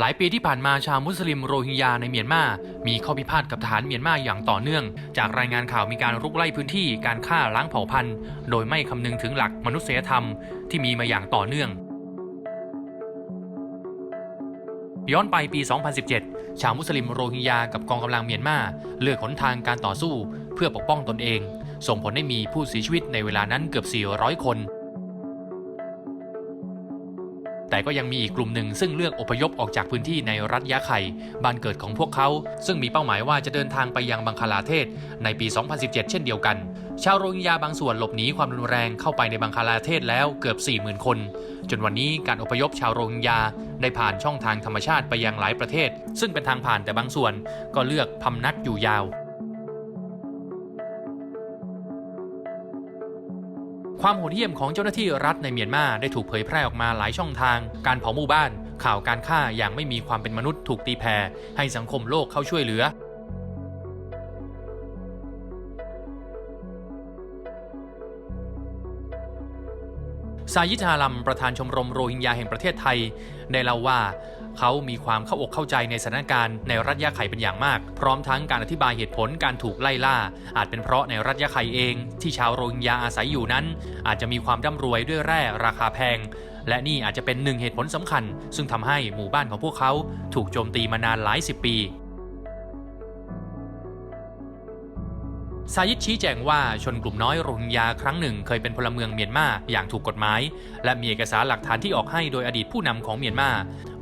หลายปีที่ผ่านมาชาวมุสลิมโรฮิงญาในเมียนมา มีข้อพิพาทกับทหารเมียนมาอย่างต่อเนื่อง จากรายงานข่าวมีการรุกไล่พื้นที่การฆ่าล้างเผ่าพันธุ์ โดยไม่คำนึงถึงหลักมนุษยธรรมที่มีมาอย่างต่อเนื่อง ย้อนไปปี 2017 ชาวมุสลิมโรฮิงญากับกองกำลังเมียนมาเลือกหนทางการต่อสู้เพื่อปกป้องตนเอง ส่งผลให้มีผู้เสียชีวิตในเวลานั้นเกือบ 400 คน แต่ก็ยังมีอีกกลุ่มหนึ่งซึ่งเลือกอพยพออกจากพื้นที่ในรัฐยะไข่บ้านเกิดของพวกเขา ซึ่งมีเป้าหมายว่าจะเดินทางไปยังบังคลาเทศ ในปี 2017 เช่นเดียวกัน ชาวโรฮิงญาบางส่วนหลบหนีความรุนแรงเข้าไปในบังคลาเทศแล้วเกือบ 40,000 คน จนวันนี้การอพยพชาวโรฮิงญาได้ผ่านช่องทางธรรมชาติไปยังหลายประเทศ ซึ่งเป็นทางผ่านแต่บางส่วนก็เลือกพำนักอยู่ยาว ความโหดเหี้ยมของเจ้าหน้าที่รัฐในเมียนมาได้ถูกเผยแพร่ออกมาหลายช่องทาง การเผาหมู่บ้าน ข่าวการฆ่าอย่างไม่มีความเป็นมนุษย์ถูกตีแผ่ให้สังคมโลกเข้าช่วยเหลือ ซายิดฮาลัมประธานชมรมโรฮิงญาแห่งประเทศไทย ได้เล่าว่าเขามีความเข้าอกเข้าใจในสถานการณ์ในรัฐยะไข่เป็นอย่างมาก พร้อมทั้งการอธิบายเหตุผลการถูกไล่ล่า อาจเป็นเพราะในรัฐยะไข่เอง ที่ชาวโรฮิงญาอาศัยอยู่นั้น อาจจะมีความร่ำรวยด้วยแร่ราคาแพง และนี่อาจจะเป็นหนึ่งเหตุผลสำคัญ ซึ่งทำให้หมู่บ้านของพวกเขาถูกโจมตีมานานหลายสิบปี ซายิดชี้แจงว่าชนกลุ่มน้อยโรฮิงญาครั้งหนึ่งเคยเป็นพลเมืองเมียนมาอย่างถูกกฎหมาย และมีเอกสารหลักฐานที่ออกให้โดยอดีตผู้นำของเมียนมา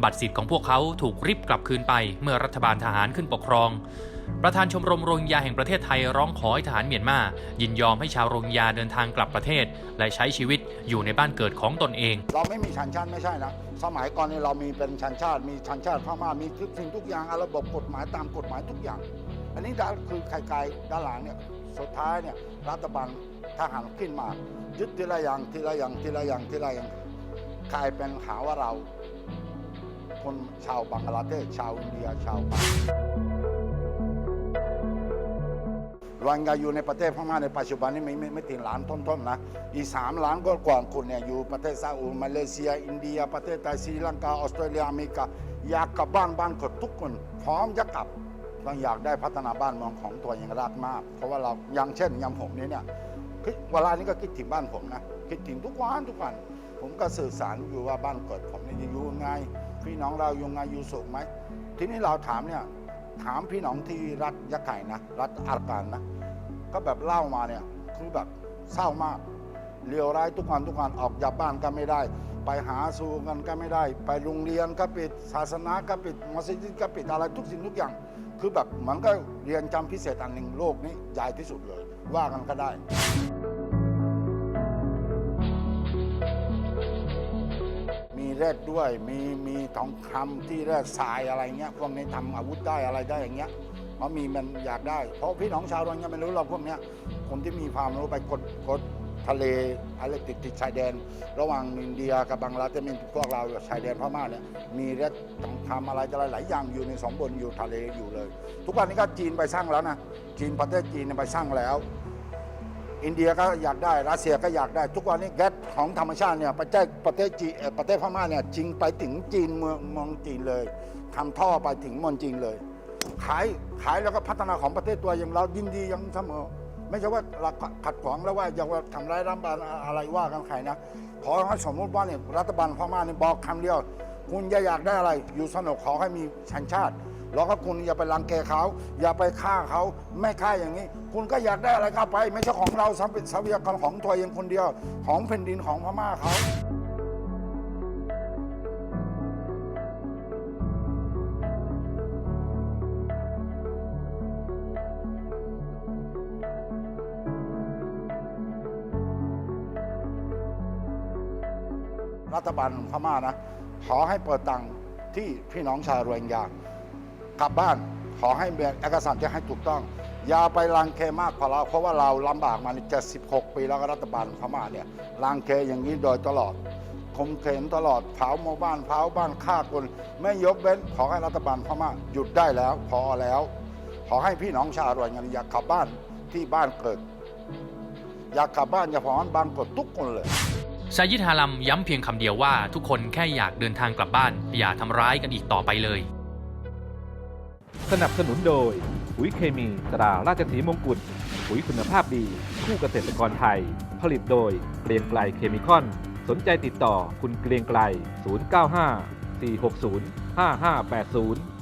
บัตรสิทธิ์ของพวกเขาถูกริบกลับคืนไปเมื่อรัฐบาลทหารขึ้นปกครอง ประธานชมรมโรฮิงญาแห่งประเทศไทยร้องขอให้ทหารเมียนมายินยอมให้ชาวโรฮิงญาเดินทางกลับประเทศ และใช้ชีวิตอยู่ในบ้านเกิดของตนเอง เราไม่มีชันชาติไม่ใช่นะสมัยก่อนนี่เรามีเป็นชันชาติ มีชันชาติพม่ามีทุกสิ่งทุกอย่างระบบกฎหมายตามกฎหมายทุกอย่าง อันนี้คือไกลๆด้านหลังเนี่ย สุดท้ายเนี่ยรัฐบาลทหารขึ้นมายึดทีละอย่างทีละอย่างทีละอย่างทีละอย่างกลายเป็นหาว่าเรา คนชาวบังกลาเทศชาวอินเดียชาวรฮิงญาอยู่ในประเทศพม่าในปัจจุบันนี้ไม่ไม่ไม่ถึงล้านต้นๆนะอีสามล้านก็กว่าคนเนี่ยอยู่ประเทศซาอุมาเลเซีย อินเดีย ประเทศไทยศรีลังกาออสเตรเลียอเมริกาอยากกลับบ้านบ้านกดทุกคนพร้อมจะกลับ ต้องอยากได้พัฒนาบ้านเมืองของตัวเองรักมาก เพราะว่าเราอย่างเช่นย่างผมนี้เนี่ยคิดเวลานี้ก็คิดถึงบ้านผมนะคิดถึงทุกวันทุกวัน ผมก็สื่อสารอยู่ว่าบ้านเกิดผมนี่ยอยู่ยังไงพี่น้องเราอยู่ไงอยู่สุขไหมทีนี้เราถามเนี่ยถามพี่น้องที่รัฐยะไข่นะรัฐอาการนะ ก็แบบเล่ามาเนี่ยคือแบบเศร้ามากเลวร้ายทุกวันทุกวันออกจากบ้านก็ไม่ได้ ไปหาสู่กันก็ไม่ได้ ไปโรงเรียนก็ปิดศาสนาก็ปิดมัสยิดก็ปิดอะไรทุกสิ่งทุกอย่าง คือแบบมันก็เรียนจำพิเศษอันหนึ่งโลกนี้ใหญ่ที่สุดเลย ว่ากันก็ได้ มีแร่ด้วยมีมีทองคำที่แร่ทรายอะไรเงี้ยพวกนี้ทำอาวุธได้อะไรได้อย่างเงี้ยเพราะมีมันอยากได้ เพราะพี่น้องชาวโรฮิงญาไม่รู้เราพวกเนี้ยคนที่มีความรู้ไปกดกด ทะเลอะไรติดติดชายแดน ระหว่างอินเดียกับบังกลาเทศมีพวกเราชายแดนพม่าเนี่ยมีเรื่องทำอะไรจะอะไรหลายอย่างอยู่ในสองบนอยู่ทะเลอยู่เลย ทุกวันนี้ก็จีนไปสร้างแล้วนะจีนประเทศจีนไปสร้างแล้ว อินเดียก็อยากได้รัสเซียก็อยากได้ ทุกวันนี้แก๊สของธรรมชาติเนี่ยประเทศประเทศจีประเทศพม่าเนี่ยจริงไปถึงจีนเมืองเมืองจีนเลยทำท่อไปถึงเมืองจีนเลย ขายขายแล้วก็พัฒนาของประเทศตัวอย่างเรายินดียังเสมอ ไม่ใช่ว่าเราขัดขวางแล้วว่าอย่าว่าทำร้ายรัฐบาลอะไรว่ากันใครนะขอให้สมมติว่าเนี่ยรัฐบาลพม่าเนี่ยบอกคำเดียว คุณอย่าอยากได้อะไร อยู่สนุกขอให้มีชันชาติแล้วก็คุณอย่าไปรังแกเขา อย่าไปฆ่าเขาไม่ฆ่าอย่างนี้ คุณก็อยากได้อะไรก็ไป ไม่ใช่ของเราทรัพยากรของตัวเองคนเดียว ของแผ่นดินของพม่าเขา รัฐบาลพม่านะ ขอให้เปิดตังที่พี่น้องชาวโรฮิงญากลับบ้านขอให้เอกสารที่ให้ถูกต้อง อย่าไปรังแกมากกว่าเราเพราะว่าเราลำบากมานี่76ปีแล้วก็รัฐบาลพม่าเนี่ยรังแกอย่างนี้โดยตลอดคมเข็นตลอดเผาหมู่บ้านเผาบ้านฆ่าคนไม่ยกเว้นขอให้รัฐบาลพม่าหยุดได้แล้ว พอแล้ว ขอให้พี่น้องชาวโรฮิงญาอยากกลับบ้านที่บ้านเกิด อยากกลับบ้านอย่าพอบ้านเกิดทุกคนเลย ซายิดฮาลัมย้ำเพียงคำเดียวว่าทุกคนแค่อยากเดินทางกลับบ้าน อย่าทำร้ายกันอีกต่อไปเลย สนับสนุนโดยปุ๋ยเคมีตราราชสีมงกุฎปุ๋ยคุณภาพดี คู่เกษตรกรไทย ผลิตโดยเกรียงไกลเคมีคอน สนใจติดต่อคุณเกรียงไกล 095 460 5580